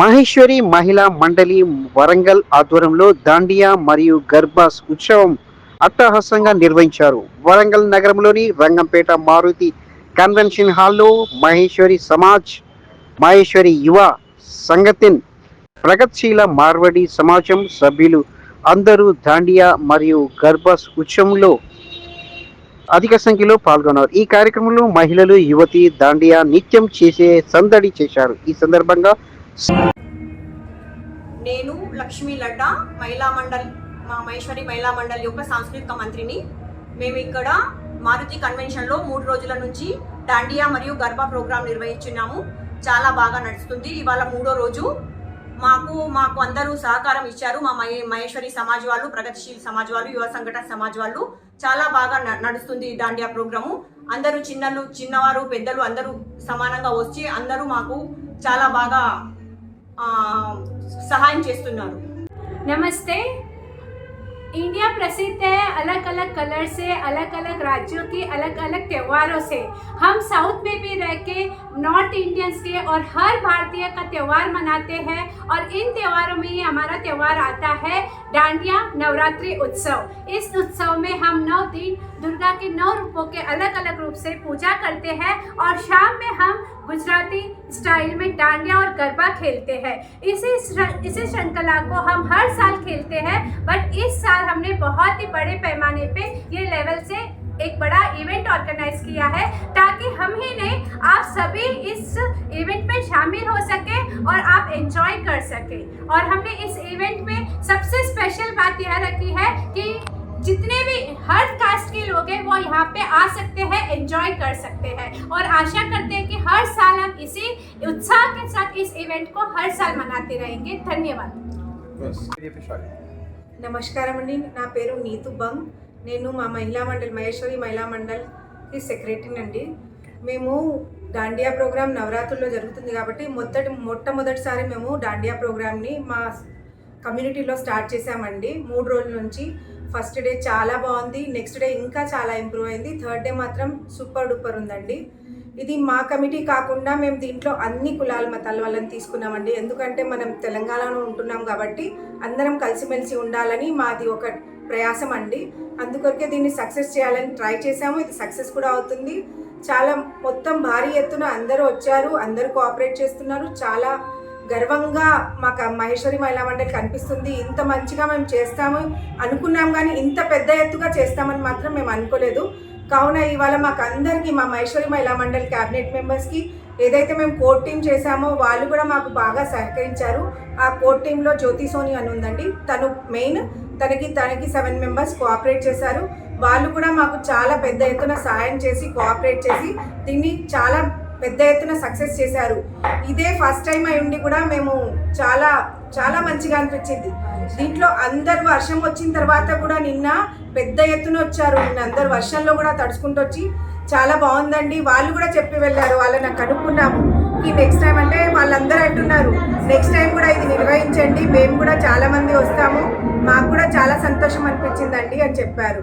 మహేశ్వరి మహిళా మండలి వరంగల్ ఆధ్వర్యంలో దాండియా మరియు గర్భాస్ ఉత్సవం అట్టహాసంగా నిర్వహించారు. వరంగల్ నగరంలోని రంగంపేట మారుతి కన్వెన్షన్ హాల్లో మహేశ్వరి సమాజ్ మహేశ్వరి యువ సంగతిన్ ప్రగతిశీల మార్వడి సమాజం సభ్యులు అందరూ దాండియా మరియు గర్భాస్ ఉత్సవంలో అధిక సంఖ్యలో పాల్గొన్నారు. ఈ కార్యక్రమంలో మహిళలు యువతి దాండియా నిత్యం చేసే సందడి చేశారు. ఈ సందర్భంగా నేను లక్ష్మీ లడ్డా మహిళా మండల్ మా మహేశ్వరి మహిళా మండలి యొక్క సాంస్కృతిక మంత్రిని. మేము ఇక్కడ మారుతి కన్వెన్షన్లో మూడు రోజుల నుంచి డాండియా మరియు గర్భ ప్రోగ్రాం నిర్వహించున్నాము. చాలా బాగా నడుస్తుంది. ఇవాళ మూడో రోజు. మాకు మాకు అందరూ సహకారం ఇచ్చారు. మా మహే మహేశ్వరి సమాజ్ వాళ్ళు ప్రగతిశీల్ సమాజ్ వాళ్ళు యువ సంఘటన సమాజ్ వాళ్ళు. చాలా బాగా న- నడుస్తుంది ఈ దాండియా ప్రోగ్రాము. అందరూ చిన్నలు చిన్నవారు పెద్దలు అందరూ సమానంగా వచ్చి అందరూ మాకు చాలా బాగా సహాయం చేస్తున్నారు नमस्ते इंडिया प्रसिद्ध है अलग अलग कलर से अलग अलग राज्यों के अलग अलग त्योहारों से हम साउथ में भी रह के नॉर्थ इंडियंस के और हर भारतीय का त्यौहार मनाते हैं और इन त्योहारों में ही हमारा त्यौहार आता है डांडिया नवरात्रि उत्सव इस उत्सव में हम नौ दिन दुर्गा के नौ रूपों के अलग अलग रूप से पूजा करते हैं और शाम में हम गुजराती स्टाइल में डांडिया और गरबा खेलते हैं। इसी इसी श्रृंखला को हम हर साल खेलते हैं बट इस साल हमने बहुत ही बड़े पैमाने पे ये लेवल से एक बड़ा इवेंट ऑर्गेनाइज किया है, ताकि हम ही नहीं आप सभी इस इवेंट में शामिल हो सके और आप एंजॉय कर सके। और हमने इस इवेंट में सबसे स्पेशल बात यह रखी है कि यहाँ पे आ सकते हैं एंजॉय कर सकते हैं और आशा करते हैं कि हर साल हम इसी उत्साह के साथ इस इवेंट को हर साल मनाते रहेंगे धन्यवाद నమస్కారం అండి నా పేరు నీతు బంగ్ నేను మా మహిళా మండలి మహేశ్వరి మహిళా మండల్కి సెక్రటరీని అండి మేము దాండియా ప్రోగ్రామ్ నవరాత్రుల్లో జరుగుతుంది కాబట్టి మొదటి మొట్టమొదటిసారి మేము దాండియా ప్రోగ్రామ్ని మా కమ్యూనిటీలో స్టార్ట్ చేసామండి మూడు రోజుల నుంచి ఫస్ట్ డే చాలా బాగుంది నెక్స్ట్ డే ఇంకా చాలా ఇంప్రూవ్ అయింది థర్డ్ డే మాత్రం సూపర్ డూపర్ ఉందండి. ఇది మా కమిటీ కాకుండా మేము దీంట్లో అన్ని కులాల మతాల వాళ్ళని తీసుకున్నామండి. ఎందుకంటే మనం తెలంగాణలో ఉంటున్నాం కాబట్టి అందరం కలిసిమెలిసి ఉండాలని మాది ఒక ప్రయాసం అండి. అందుకొరకే దీన్ని సక్సెస్ చేయాలని ట్రై చేసాము ఇది సక్సెస్ కూడా అవుతుంది. చాలా మొత్తం భారీ ఎత్తున అందరూ వచ్చారు అందరూ కోఆపరేట్ చేస్తున్నారు చాలా గర్వంగా మాకు మహేశ్వరి మహిళా మండలి కనిపిస్తుంది. ఇంత మంచిగా మేము చేస్తాము అనుకున్నాం కానీ ఇంత పెద్ద ఎత్తుగా చేస్తామని మాత్రం మేము అనుకోలేదు. కావున ఇవాళ మాకు అందరికీ మా మహేశ్వరి మహిళా మండలి క్యాబినెట్ మెంబర్స్కి ఏదైతే మేము కోర్ టీం చేశామో వాళ్ళు కూడా మాకు బాగా సహకరించారు. ఆ కోర్ టీంలో జ్యోతి సోని అని ఉందండి. తను మెయిన్ తనకి తనకి సెవెన్ మెంబర్స్ కోఆపరేట్ చేశారు. వాళ్ళు కూడా మాకు చాలా పెద్ద ఎత్తున సాయం చేసి కోఆపరేట్ చేసి దీన్ని చాలా పెద్ద ఎత్తున సక్సెస్ చేశారు. ఇదే ఫస్ట్ టైం అయి ఉండి కూడా మేము చాలా చాలా మంచిగా అనిపించింది. దీంట్లో అందరు వర్షం వచ్చిన తర్వాత కూడా నిన్న పెద్ద ఎత్తున వచ్చారు. నిన్న అందరు వర్షంలో కూడా తడుచుకుంటూ వచ్చి చాలా బాగుందండి. వాళ్ళు కూడా చెప్పి వెళ్ళారు. వాళ్ళని కనుక్కున్నాము. ఈ నెక్స్ట్ టైం అంటే వాళ్ళందరూ అంటున్నారు. నెక్స్ట్ టైం కూడా ఇది నిర్వహించండి. మేము కూడా చాలామంది వస్తాము. మాకు కూడా చాలా సంతోషం అనిపించిందండి అని చెప్పారు.